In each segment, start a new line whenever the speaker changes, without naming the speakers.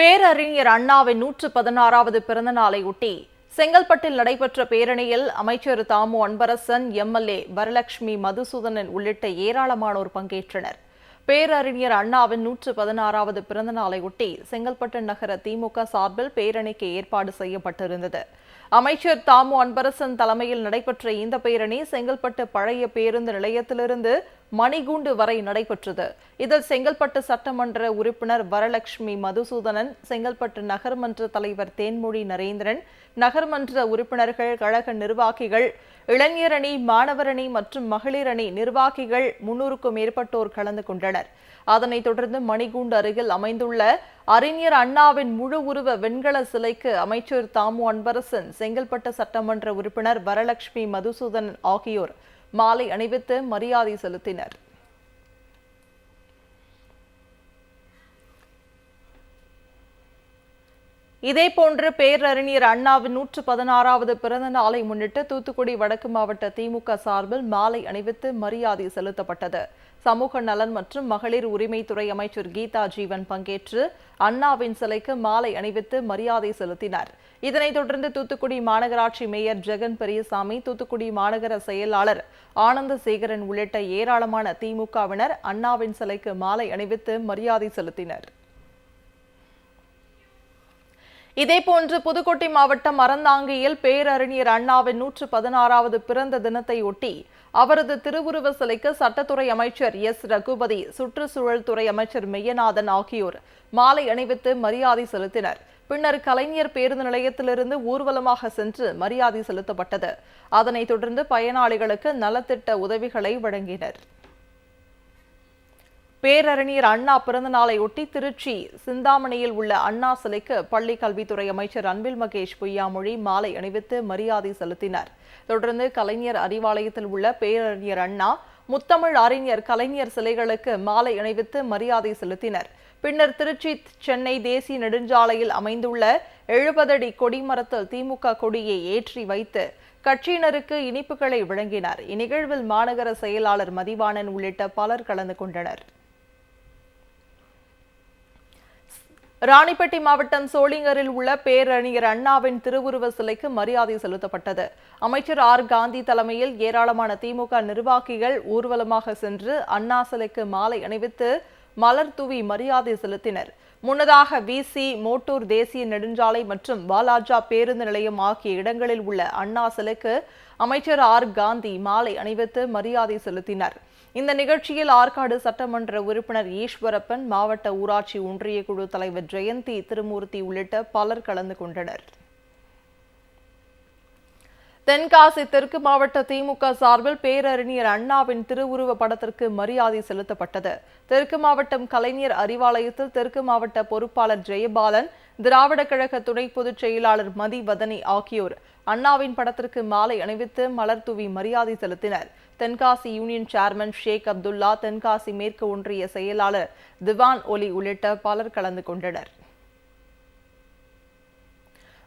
பேரறிஞர் அண்ணாவின் நூற்று பதினாறாவது பிறந்த நாளையொட்டி செங்கல்பட்டில் நடைபெற்ற பேரணியில் அமைச்சர் தாமு அன்பரசன் எம்எல்ஏ வரலட்சுமி மதுசூதனன் உள்ளிட்ட ஏராளமானோர் பங்கேற்றனர் பேரறிஞர் அண்ணாவின் நூற்று பதினாறாவது பிறந்த நாளையொட்டி செங்கல்பட்டு நகர திமுக சார்பில் பேரணிக்கு ஏற்பாடு செய்யப்பட்டிருந்தது அமைச்சர் தாமு அன்பரசன் தலைமையில் நடைபெற்ற இந்த பேரணி செங்கல்பட்டு பழைய பேருந்து நிலையத்திலிருந்து மணிகூண்டு வரை நடைபெற்றது இதில் செங்கல்பட்டு சட்டமன்ற உறுப்பினர் வரலட்சுமி மதுசூதனன் செங்கல்பட்டு நகர்மன்ற தலைவர் தேன்மொழி நரேந்திரன் நகர்மன்ற உறுப்பினர்கள் கழக நிர்வாகிகள் இளைஞரணி மாணவரணி மற்றும் மகளிரணி நிர்வாகிகள் முன்னூறுக்கும் மேற்பட்டோர் கலந்து கொண்டனர் அதனைத் தொடர்ந்து மணிகூண்டு அருகில் அமைந்துள்ள அறிஞர் அண்ணாவின் முழு உருவ வெண்கல சிலைக்கு அமைச்சர் தாமு அன்பரசன் செங்கல்பட்டு சட்டமன்ற உறுப்பினர் வரலட்சுமி மதுசூதன் ஆகியோர் மாலை அணிவித்து மரியாதை செலுத்தினர் இதேபோன்று பேரறிஞர் அண்ணாவின் நூற்று பதினாறாவது பிறந்த நாளை முன்னிட்டு தூத்துக்குடி வடக்கு மாவட்ட திமுக சார்பில் மாலை அணிவித்து மரியாதை செலுத்தப்பட்டது சமூக நலன் மற்றும் மகளிர் உரிமைத்துறை அமைச்சர் கீதா ஜீவன் பங்கேற்று அண்ணாவின் சிலைக்கு மாலை அணிவித்து மரியாதை செலுத்தினர் இதனைத் தொடர்ந்து தூத்துக்குடி மாநகராட்சி மேயர் ஜெகன் பெரியசாமி தூத்துக்குடி மாநகர செயலாளர் ஆனந்த சேகரன் உள்ளிட்ட ஏராளமான திமுகவினர் அண்ணாவின் சிலைக்கு மாலை அணிவித்து மரியாதை செலுத்தினர் இதேபோன்று புதுக்கோட்டை மாவட்டம் அறந்தாங்கியில் பேரறிஞர் அண்ணாவின் நூற்று பதினாறாவது பிறந்த தினத்தையொட்டி அவரது திருவுருவ சிலைக்கு சட்டத்துறை அமைச்சர் எஸ் ரகுபதி சுற்றுச்சூழல் துறை அமைச்சர் மெய்யநாதன் ஆகியோர் மாலை அணிவித்து மரியாதை செலுத்தினர் பின்னர் கலைஞர் பேருந்து நிலையத்திலிருந்து ஊர்வலமாக சென்று மரியாதை செலுத்தப்பட்டது அதனைத் தொடர்ந்து பயனாளிகளுக்கு நலத்திட்ட உதவிகளை வழங்கினர் பேரறிஞர் அண்ணா ஒட்டி திருச்சி சிந்தாமணியில் உள்ள அண்ணா சிலைக்கு பள்ளி கல்வித்துறை அமைச்சர் அன்பில் மகேஷ் பொய்யாமொழி மாலை அணிவித்து மரியாதை செலுத்தினர் தொடர்ந்து கலைஞர் அறிவாலயத்தில் உள்ள பேரறிஞர் அண்ணா முத்தமிழ் அறிஞர் கலைஞர் சிலைகளுக்கு மாலை அணிவித்து மரியாதை செலுத்தினர் பின்னர் திருச்சி சென்னை தேசிய நெடுஞ்சாலையில் அமைந்துள்ள எழுபதடி கொடிமரத்தில் திமுக கொடியை ஏற்றி வைத்து கட்சியினருக்கு இனிப்புகளை வழங்கினார் இந்நிகழ்வில் மாநகர செயலாளர் மதிவாணன் உள்ளிட்ட பலர் கலந்து கொண்டனர் ராணிப்பட்டி மாவட்டம் சோளிங்கரில் உள்ள பேரறிஞர் அண்ணாவின் திருவுருவ சிலைக்கு மரியாதை செலுத்தப்பட்டது அமைச்சர் ஆர் காந்தி தலைமையில் ஏராளமான திமுக நிர்வாகிகள் ஊர்வலமாக சென்று அண்ணா சிலைக்கு மாலை அணிவித்து மலர் தூவி மரியாதை செலுத்தினர் முன்னதாக விசி மோட்டூர் தேசிய நெடுஞ்சாலை மற்றும் வாலாஜா பேருந்து நிலையம் ஆகிய இடங்களில் உள்ள அண்ணா சிலைக்கு அமைச்சர் ஆர் காந்தி மாலை அணிவித்து மரியாதை செலுத்தினர் இந்த நிகழ்ச்சியில் ஆற்காடு சட்டமன்ற உறுப்பினர் ஈஸ்வரப்பன் மாவட்ட ஊராட்சி ஒன்றிய குழு தலைவர் ஜெயந்தி திருமூர்த்தி உள்ளிட்ட பலர் கலந்து கொண்டனர் தென்காசி தெற்கு மாவட்ட திமுக சார்பில் பேரறிஞர் அண்ணாவின் திருவுருவ படத்திற்கு மரியாதை செலுத்தப்பட்டது தெற்கு மாவட்டம் கலைஞர் அறிவாலயத்தில் தெற்கு மாவட்ட பொறுப்பாளர் ஜெயபாலன் திராவிட கழக துணை பொதுச் செயலாளர் மதிவதனி ஆகியோர் அண்ணாவின் படத்திற்கு மாலை அணிவித்து மலர் தூவி மரியாதை செலுத்தினர் தென்காசி யூனியன் சேர்மன் ஷேக் அப்துல்லா தென்காசி மேற்கு ஒன்றிய செயலாளர் திவான் ஒலி உள்ளிட்ட பலர் கலந்து கொண்டனர்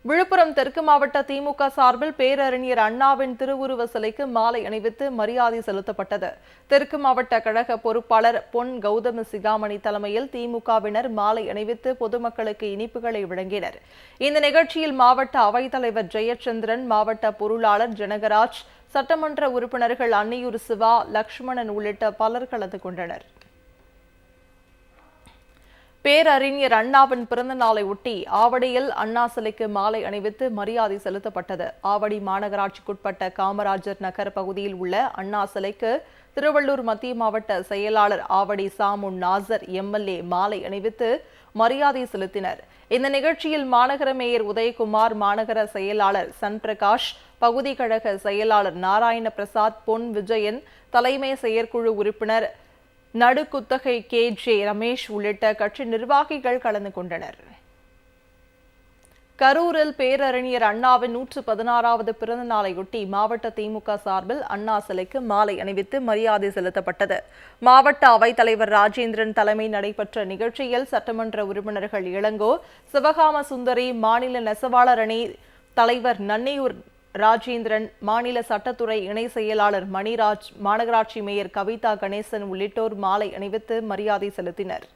விழுப்புரம் தெற்கு மாவட்ட திமுக சார்பில் பேரறிஞர் அண்ணாவின் திருவுருவ சிலைக்கு மாலை அணிவித்து மரியாதை செலுத்தப்பட்டது தெற்கு மாவட்ட கழக பொறுப்பாளர் பொன் கௌதம சிகாமணி தலைமையில் திமுகவினர் மாலை அணிவித்து பொதுமக்களுக்கு இனிப்புகளை வழங்கினர் இந்த நிகழ்ச்சியில் மாவட்ட அவைத்தலைவர் ஜெயச்சந்திரன் மாவட்ட பொருளாளர் ஜனகராஜ் சட்டமன்ற உறுப்பினர்கள் அன்னியூர் சிவா லக்ஷ்மணன் உள்ளிட்ட பலர் கலந்து கொண்டனர் பேரறிஞர் அண்ணாவின் பிறந்த நாளை ஒட்டி ஆவடியில் அண்ணா சிலைக்கு மாலை அணிவித்து மரியாதை செலுத்தப்பட்டது ஆவடி மாநகராட்சிக்குட்பட்ட காமராஜர் நகர் பகுதியில் உள்ள அண்ணா சிலைக்கு திருவள்ளூர் மத்திய மாவட்ட செயலாளர் ஆவடி சாமுன் நாசர் எம்எல்ஏ மாலை அணிவித்து மரியாதை செலுத்தினர் இந்த நிகழ்ச்சியில் மாநகர மேயர் உதயகுமார் மாநகர செயலாளர் சன்பிரகாஷ் பகுதி கழக செயலாளர் நாராயண பிரசாத் பொன் விஜயன் தலைமை செயற்குழு உறுப்பினர் நடுக்குத்தகை கே ஜே ரமேஷ் உள்ளிட்ட கட்சி நிர்வாகிகள் கலந்து கொண்டனர் கரூரில் பேரறிஞர் அண்ணாவின் நூற்று பதினாறாவது பிறந்த நாளையொட்டி மாவட்ட திமுக சார்பில் அண்ணா சிலைக்கு மாலை அணிவித்து மரியாதை செலுத்தப்பட்டது மாவட்ட அவைத்தலைவர் ராஜேந்திரன் தலைமை நடைபெற்ற நிகழ்ச்சியில் சட்டமன்ற உறுப்பினர்கள் இளங்கோ சிவகாம சுந்தரி மாநில நெசவாளர் அணி தலைவர் நன்னையூர் ராஜேந்திரன் மாநில சட்டத்துறை இணை செயலாளர் மணிராஜ் மாநகராட்சி மேயர் கவிதா கணேசன் உள்ளிட்டோர் மாலை அணிவித்து மரியாதை செலுத்தினர்